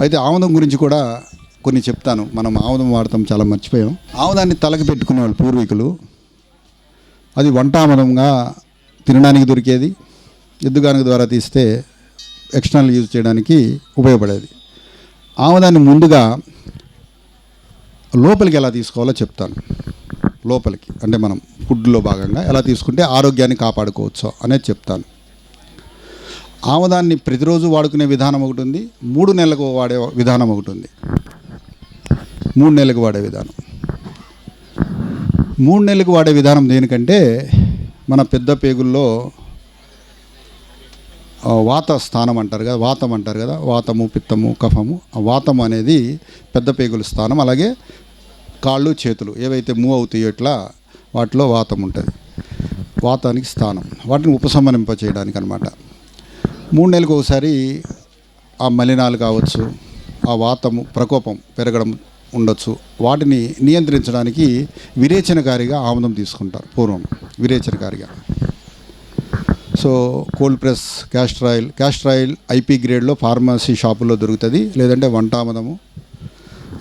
అయితే ఆముదం గురించి కూడా కొన్ని చెప్తాను. మనం ఆముదం వాడతాం చాలా మర్చిపోయాం. ఆముదాన్ని తలకి పెట్టుకునేవాళ్ళు పూర్వీకులు. అది వంట ఆముదంగా తినడానికి దొరికేది. ఎద్దుగానుక ద్వారా తీస్తే ఎక్స్టర్నల్ యూజ్ చేయడానికి ఉపయోగపడేది. ఆముదాన్ని ముందుగా లోపలికి ఎలా తీసుకోవాలో చెప్తాను. లోపలికి. అంటే మనం ఫుడ్లో భాగంగా ఎలా తీసుకుంటే ఆరోగ్యాన్ని కాపాడుకోవచ్చు అనేది చెప్తాను. ఆముదాన్ని ప్రతిరోజు వాడుకునే విధానం ఒకటి ఉంది. మూడు నెలలకు వాడే విధానం ఒకటి ఉంది. మూడు నెలలకు వాడే విధానం. మూడు నెలలకు వాడే విధానం దేనికంటే మన పెద్ద పేగుల్లో వాత స్థానం అంటారు కదా వాతం అంటారు కదా వాతము పిత్తము కఫము. వాతం అనేది పెద్ద పేగుల స్థానం. అలాగే కాళ్ళు చేతులు ఏవైతే మూవ్ అవుతాయో ఇట్లా వాటిలో వాతం ఉంటుంది. వాతానికి స్థానం. వాటిని ఉపశమనింప చేయడానికి అనమాట మూడు నెలలకు ఒకసారి ఆ మలినాలు కావచ్చు ఆ వాతము ప్రకోపం పెరగడం ఉండొచ్చు. వాటిని నియంత్రించడానికి విరేచనకారిగా ఆముదం తీసుకుంటారు పూర్వం విరేచనకారిగా. So cold press castor oil castor oil IP గ్రేడ్లో pharmacy షాపుల్లో దొరుకుతుంది లేదంటే వంట ఆముదము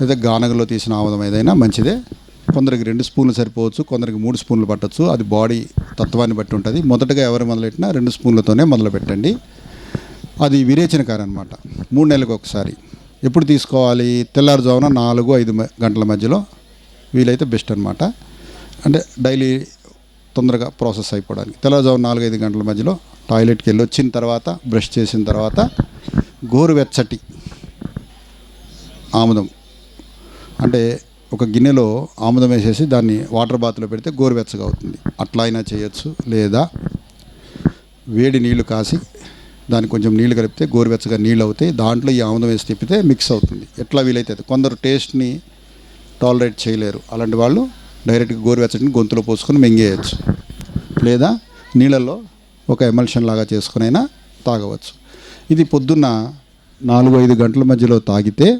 లేదా గానగలో తీసిన ఆముదం ఏదైనా మంచిదే. కొందరికి రెండు స్పూన్లు సరిపోవచ్చు కొందరికి మూడు స్పూన్లు పట్టచ్చు. అది బాడీ తత్వాన్ని బట్టి ఉంటుంది. మొదటగా ఎవరు మొదలెట్టినా రెండు స్పూన్లతోనే మొదలు పెట్టండి అది విరేచనకారి అనమాట మూడు నెలలకు ఒకసారి. ఎప్పుడు తీసుకోవాలి? తెల్లారుజామున నాలుగు ఐదు గంటల మధ్యలో వీలైతే బెస్ట్ అనమాట అంటే డైలీ తొందరగా ప్రాసెస్ అయిపోవడానికి. తెల్లవారుజాము నాలుగు ఐదు గంటల మధ్యలో టాయిలెట్కి వెళ్ళి వచ్చిన తర్వాత బ్రష్ చేసిన తర్వాత గోరువెచ్చటి ఆముదం. అంటే ఒక గిన్నెలో ఆముదం వేసేసి దాన్ని వాటర్ బాత్లో పెడితే గోరువెచ్చగా అవుతుంది. అట్లా అయినా చేయొచ్చు. లేదా వేడి నీళ్ళు కాసి దానికి కొంచెం నీళ్ళు కలిపితే గోరువెచ్చగా నీళ్ళు అవుతాయి. దాంట్లో ఈ ఆముదం వేసి తిప్పితే మిక్స్ అవుతుంది. ఎట్లా వీలైతే కొందరు టేస్ట్ని టాలరేట్ చేయలేరు. అలాంటి వాళ్ళు డైరెక్ట్గా గోరువెచ్చటిని గొంతులో పోసుకొని మింగేయచ్చు. లేదా నీళ్ళల్లో ఒక ఎమల్షన్ లాగా చేసుకునైనా తాగవచ్చు. ఇది పొద్దున్న నాలుగు ఐదు గంటల మధ్యలో తాగితే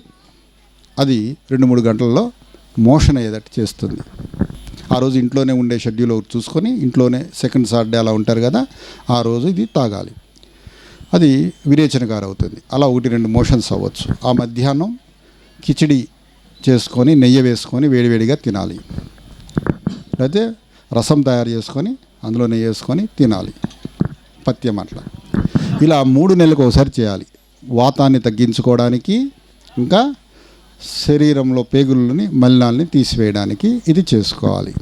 అది రెండు మూడు గంటల్లో మోషన్ అయ్యేటట్టు చేస్తుంది. ఆ రోజు ఇంట్లోనే ఉండే షెడ్యూల్ ఒకటి చూసుకొని ఇంట్లోనే సెకండ్ సాటర్డే అలా ఉంటారు కదా ఆ రోజు ఇది తాగాలి. అది విరేచనకారు అవుతుంది అలా ఒకటి రెండు మోషన్స్ అవ్వచ్చు. ఆ మధ్యాహ్నం కిచిడి చేసుకొని నెయ్యి వేసుకొని వేడివేడిగా తినాలి. లేకపోతే రసం తయారు చేసుకొని అందులో నెయ్యి వేసుకొని తినాలి. పత్యం అట్లా ఇలా మూడు నెలలకు ఒకసారి చేయాలి. వాతాన్ని తగ్గించుకోవడానికి ఇంకా శరీరంలో పేగులని మలినాల్ని తీసివేయడానికి ఇది చేసుకోవాలి.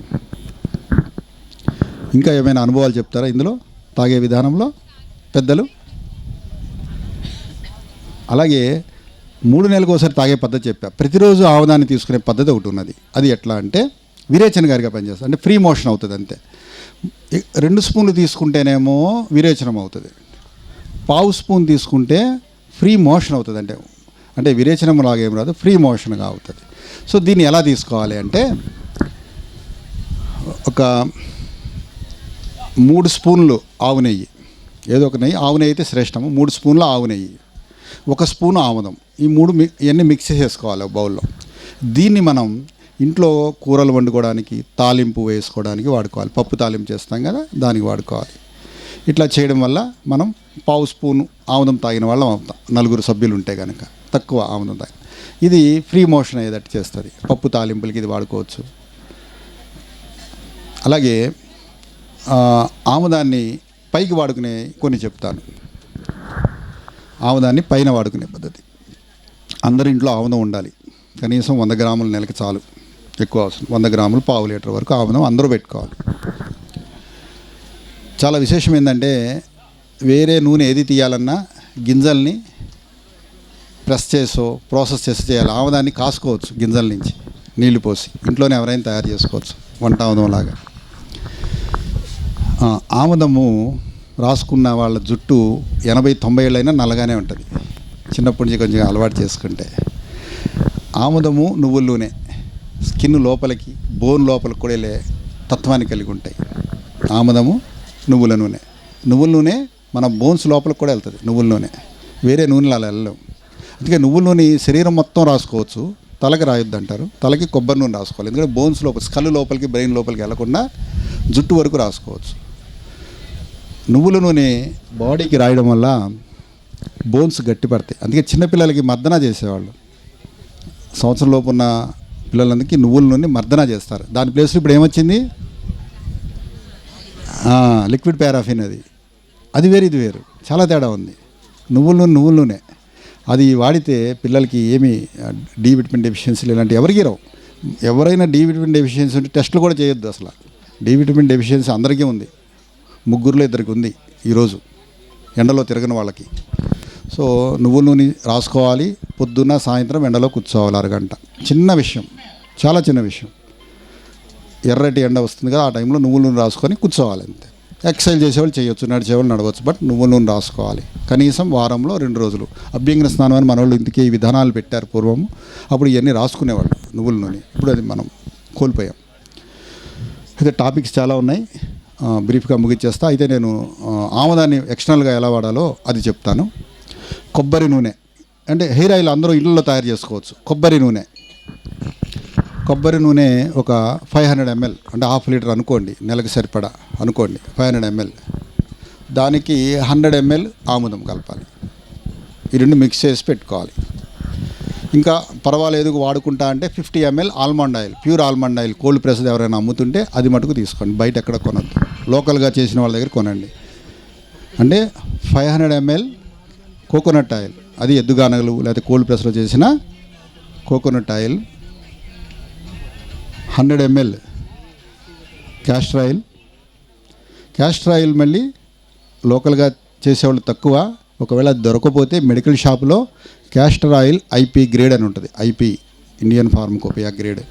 ఇంకా ఏమైనా అనుభవాలు చెప్తారా ఇందులో? తాగే విధానంలో? పెద్దలు? అలాగే మూడు నెలలకు ఒకసారి తాగే పద్ధతి చెప్పా. ప్రతిరోజు ఆవదాన్ని తీసుకునే పద్ధతి ఒకటి ఉన్నది. అది ఎట్లా అంటే విరేచన గారిగా పనిచేస్తుంది అంటే ఫ్రీ మోషన్ అవుతుంది అంతే. రెండు స్పూన్లు తీసుకుంటేనేమో విరేచనం అవుతుంది. పావు స్పూన్ తీసుకుంటే ఫ్రీ మోషన్ అవుతుంది అంటే అంటే విరేచనం లాగేం ఏం రాదు ఫ్రీ మోషన్గా అవుతుంది. సో దీన్ని ఎలా తీసుకోవాలి అంటే ఒక మూడు స్పూన్లు ఆవు నెయ్యి. ఏదో ఒక నెయ్యి. ఆవు నెయ్యి అయితే శ్రేష్టము. మూడు స్పూన్లు ఆవు నెయ్యి. ఒక స్పూను ఆముదం. ఈ మూడు ఇవన్నీ మిక్స్ చేసుకోవాలి బౌల్లో. దీన్ని మనం ఇంట్లో కూరలు వండుకోవడానికి తాలింపు వేసుకోవడానికి వాడుకోవాలి. పప్పు తాలింపు చేస్తాం కదా దానికి వాడుకోవాలి. ఇట్లా చేయడం వల్ల మనం పావు స్పూను ఆముదం తాగిన వాళ్ళం అవుతాం. నలుగురు సభ్యులు ఉంటే కనుక తక్కువ ఆముదం తాగి. ఇది ఫ్రీ మోషన్ అయ్యేటట్టు చేస్తుంది. పప్పు తాలింపులకి ఇది వాడుకోవచ్చు. అలాగే ఆముదాన్ని పైకి వాడుకునే కొన్ని చెప్తాను. ఆముదాన్ని పైన వాడుకునే పద్ధతి. అందరి ఇంట్లో ఆముదం ఉండాలి. కనీసం వంద గ్రాముల నెలకి చాలు. ఎక్కువ అవసరం. వంద గ్రాములు పావు లీటర్ వరకు ఆముదం అందరూ పెట్టుకోవాలి. చాలా విశేషం ఏంటంటే వేరే నూనె ఏది తీయాలన్నా గింజల్ని ప్రెస్ చేసో ప్రాసెస్ చేసి చేయాలి. ఆముదాన్ని కాసుకోవచ్చు గింజల నుంచి. నీళ్ళు పోసి. ఇంట్లోనే ఎవరైనా తయారు చేసుకోవచ్చు. వంట ఆముదం లాగా. ఆముదము రాసుకున్న వాళ్ళ జుట్టు ఎనభై తొంభై ఏళ్ళైనా నల్లగానే ఉంటుంది. చిన్నప్పటి నుంచి కొంచెం అలవాటు చేసుకుంటే. ఆముదము నువ్వుల నూనె. స్కిన్ లోపలికి బోన్ లోపలికి కూడా వెళ్ళే తత్వాన్ని కలిగి ఉంటాయి. ఆముదము నువ్వుల నూనె. నువ్వుల నూనె మన బోన్స్ లోపలికి కూడా వెళ్తుంది నువ్వుల నూనె. వేరే నూనెలు అలా వెళ్ళలేవు. అందుకే నువ్వుల నూనె శరీరం మొత్తం రాసుకోవచ్చు. తలకి రాయొద్దు అంటారు తలకి కొబ్బరి నూనె రాసుకోవాలి. ఎందుకంటే బోన్స్ లోపల స్కల్ లోపలికి బ్రెయిన్ లోపలికి వెళ్ళకుండా జుట్టు వరకు రాసుకోవచ్చు. నువ్వుల నూనె బాడీకి రాయడం వల్ల బోన్స్ గట్టిపడతాయి. అందుకే చిన్నపిల్లలకి మర్దన చేసేవాళ్ళు. సంవత్సరం లోపు ఉన్న పిల్లలందరికీ నువ్వుల నూనె మర్దన చేస్తారు. దాని ప్లేస్లో ఇప్పుడు ఏమొచ్చింది? లిక్విడ్ పారాఫిన్ అది. అది వేరు ఇది వేరు. చాలా తేడా ఉంది. నువ్వుల నూనె నువ్వుల నూనె. అది వాడితే పిల్లలకి ఏమి డి విటమిన్ డెఫిషియన్సీలు ఇలాంటి ఎవరికి రావు. ఎవరైనా డి విటమిన్ డెఫిషియన్సీ ఉంటే టెస్టులు కూడా చేయొద్దు అసలు. డి విటమిన్ డెఫిషియన్సీ అందరికీ ఉంది. ముగ్గురులో ఇద్దరికి ఉంది ఈరోజు ఎండలో తిరగని వాళ్ళకి. సో నువ్వుల నూనె రాసుకోవాలి పొద్దున్న సాయంత్రం ఎండలో కూర్చోవాలి అరగంట. చిన్న విషయం చాలా చిన్న విషయం. ఎర్రటి ఎండ వస్తుంది కదా ఆ టైంలో నువ్వు నూనె రాసుకొని కూర్చోవాలి అంతే. ఎక్సర్సైజ్ చేసేవాళ్ళు చేయొచ్చు నడిచేవాళ్ళు నడవచ్చు బట్ నువ్వు నూనె రాసుకోవాలి. కనీసం వారంలో రెండు రోజులు. అభ్యంగన స్నానం అని మనవాళ్ళు ఇంతకి ఈ విధానాలు పెట్టారు పూర్వము. అప్పుడు ఇవన్నీ రాసుకునేవాళ్ళు నువ్వుల నూనె. ఇప్పుడు అది మనం కోల్పోయాం. అయితే టాపిక్స్ చాలా ఉన్నాయి. బ్రీఫ్గా ముగించేస్తా అయితే నేను ఆమదాన్ని ఆముదాన్ని ఎక్స్టర్నల్గా ఎలా వాడాలో అది చెప్తాను. కొబ్బరి నూనె. అంటే హెయిర్ ఆయిల్ అందరూ ఇళ్ళలో తయారు చేసుకోవచ్చు. కొబ్బరి నూనె. కొబ్బరి నూనె ఒక ఫైవ్ హండ్రెడ్ ఎంఎల్ అంటే హాఫ్ లీటర్ అనుకోండి నెలకు సరిపడా అనుకోండి ఫైవ్ హండ్రెడ్ ఎంఎల్. దానికి హండ్రెడ్ ఎంఎల్ ఆముదం కలపాలి. ఈ రెండు మిక్స్ చేసి పెట్టుకోవాలి. ఇంకా పర్వాలేదు వాడుకుంటా అంటే fifty ML almond oil pure almond oil cold press ఎవరైనా అమ్ముతుంటే అది మటుకు తీసుకోండి. బయట ఎక్కడ కొనద్దు. లోకల్గా చేసిన వాళ్ళ దగ్గర కొనండి. అంటే five hundred ML coconut oil. అది ఎద్దుగానగలు లేకపోతే కోల్డ్ ప్రెస్లో చేసిన coconut oil. Hundred ML castor oil. Castor oil మళ్ళీ లోకల్గా చేసేవాళ్ళు తక్కువ. ఒకవేళ దొరకపోతే మెడికల్ షాప్లో క్యాస్టర్ ఆయిల్ ఐపీ గ్రేడ్ అని ఉంటుంది. IP. Indian pharm pharmacopoeia grade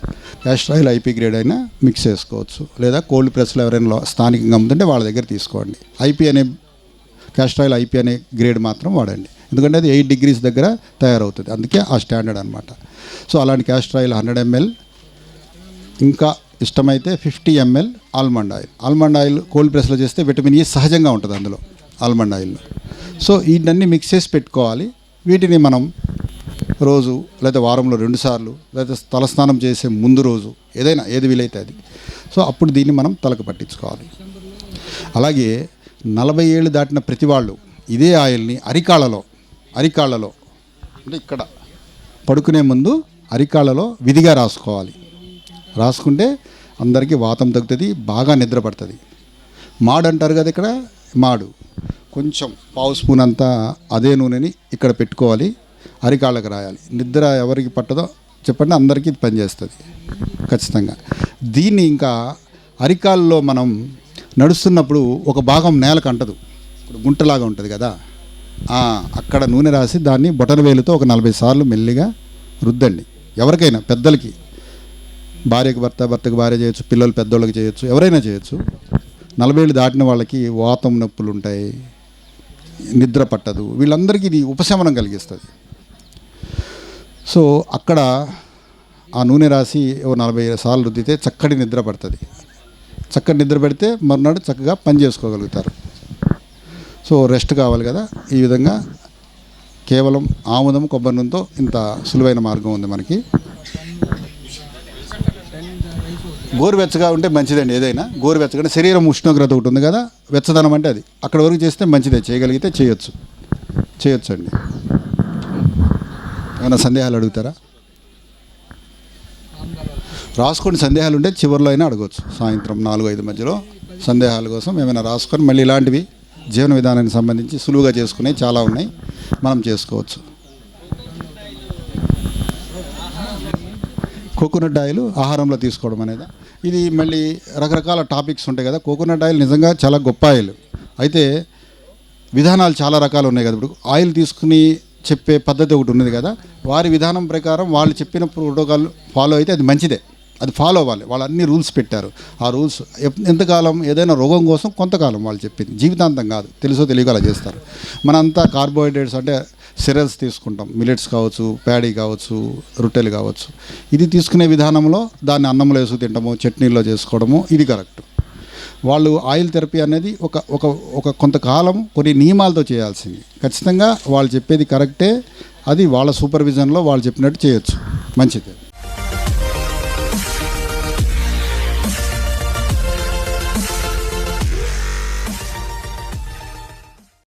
castor oil IP grade అయినా మిక్స్ చేసుకోవచ్చు. లేదా కోల్డ్ ప్రెస్లో ఎవరైనా స్థానికంగా అమ్ముతుంటే వాళ్ళ దగ్గర తీసుకోండి. ఐపీ అనే క్యాస్టర్ ఆయిల్ ఐపీ అనే గ్రేడ్ మాత్రం వాడండి. ఎందుకంటే అది ఎయిట్ డిగ్రీస్ దగ్గర తయారవుతుంది. అందుకే ఆ స్టాండర్డ్ అనమాట సో అలాంటి క్యాస్టర్ ఆయిల్ హండ్రెడ్ ఎంఎల్ ఇంకా ఇష్టమైతే fifty ML almond oil almond oil cold ప్రెస్లో చేస్తే విటమిన్ e ఈ సహజంగా ఉంటుంది అందులో ఆల్మండ్ ఆయిల్లో సో వీటన్నీ మిక్స్ చేసి పెట్టుకోవాలి. వీటిని మనం రోజు లేదా వారంలో రెండుసార్లు లేదా తలస్నానం చేసే ముందు రోజు ఏదైనా ఏది వీలైతే అది. సో అప్పుడు దీన్ని మనం తలకు పట్టించుకోవాలి. అలాగే నలభై ఏళ్ళు దాటిన ప్రతి వాళ్ళు ఇదే ఆయిల్ని అరికాళ్ళలో అరికాళ్ళలో అంటే ఇక్కడ పడుకునే ముందు అరికాళ్ళలో విధిగా రాసుకోవాలి. రాసుకుంటే అందరికీ వాతం తగ్గుతుంది బాగా నిద్ర పడుతుంది. మాడు అంటారు కదా ఇక్కడ మాడు. కొంచెం పావు స్పూన్ అంతా అదే నూనెని ఇక్కడ పెట్టుకోవాలి. అరికాళ్ళకి రాయాలి. నిద్ర ఎవరికి పట్టదో చెప్పండి అందరికీ ఇది పనిచేస్తుంది. ఖచ్చితంగా. దీన్ని ఇంకా అరికాల్లో మనం నడుస్తున్నప్పుడు ఒక భాగం నేలకు అంటదు. ఇప్పుడు గుంటలాగా ఉంటుంది కదా. అక్కడ నూనె రాసి దాన్ని బొటన వేలుతో ఒక నలభై సార్లు మెల్లిగా రుద్దండి. ఎవరికైనా పెద్దలకి. భార్యకు భర్త భర్తకు భార్య చేయొచ్చు పిల్లలు పెద్దోళ్ళకి చేయొచ్చు ఎవరైనా చేయొచ్చు. నలభై ఏళ్ళు దాటిన వాళ్ళకి వాతం నొప్పులు ఉంటాయి నిద్ర పట్టదు. వీళ్ళందరికీ ఇది ఉపశమనం కలిగిస్తుంది. సో అక్కడ ఆ నూనె రాసి ఓ నలభై సార్లు రుద్దితే చక్కటి నిద్ర పడుతుంది. చక్కటి నిద్ర పెడితే మరునాడు చక్కగా పని చేసుకోగలుగుతారు. సో రెస్ట్ కావాలి కదా. ఈ విధంగా కేవలం ఆముదం కొబ్బరి నూనెతో ఇంత సులువైన మార్గం ఉంది మనకి. గోరువెచ్చగా ఉంటే మంచిదండి ఏదైనా. గోరువెచ్చగా శరీరం ఉష్ణోగ్రత ఒకటి ఉంది కదా. వెచ్చదనం అంటే అది. అక్కడ వరకు చేస్తే మంచిదే. చేయగలిగితే చేయొచ్చు. చేయొచ్చు అండి ఏమైనా సందేహాలు అడుగుతారా? రాసుకొని సందేహాలు ఉంటే చివరిలో అయినా అడగవచ్చు సాయంత్రం నాలుగు ఐదు మధ్యలో సందేహాల కోసం ఏమైనా రాసుకొని మళ్ళీ ఇలాంటివి జీవన విధానానికి సంబంధించి సులువుగా చేసుకునే చాలా ఉన్నాయి. మనం చేసుకోవచ్చు. కోకోనట్ ఆయిల్ ఆహారంలో తీసుకోవడం అనేది? ఇది మళ్ళీ రకరకాల టాపిక్స్ ఉంటాయి కదా. కోకోనట్ ఆయిల్ నిజంగా చాలా గొప్ప ఆయిల్. అయితే విధానాలు చాలా రకాలు ఉన్నాయి కదా. ఇప్పుడు ఆయిల్ తీసుకుని చెప్పే పద్ధతి ఒకటి ఉన్నది కదా. వారి విధానం ప్రకారం వాళ్ళు చెప్పిన ప్రోటోకాల్ ఫాలో అయితే అది మంచిదే. అది ఫాలో అవ్వాలి. వాళ్ళు అన్ని రూల్స్ పెట్టారు. ఆ రూల్స్ ఎంతకాలం ఏదైనా రోగం కోసం కొంతకాలం వాళ్ళు చెప్పింది. జీవితాంతం కాదు. తెలుసో తెలియక అలా చేస్తారు. మనంతా కార్బోహైడ్రేట్స్ అంటే సిరల్స్ తీసుకుంటాం. మిలెట్స్ కావచ్చు ప్యాడీ కావచ్చు రొట్టెలు కావచ్చు. ఇది తీసుకునే విధానంలో దాన్ని అన్నంలో వేసుకు తింటాము చట్నీల్లో చేసుకోవడము ఇది కరెక్ట్. వాళ్ళు ఆయిల్ థెరపీ అనేది ఒక ఒక ఒక కొంతకాలం కొన్ని నియమాలతో చేయాల్సింది. ఖచ్చితంగా వాళ్ళు చెప్పేది కరెక్టే అది వాళ్ళ సూపర్విజన్లో వాళ్ళు చెప్పినట్టు చేయొచ్చు. మంచిది.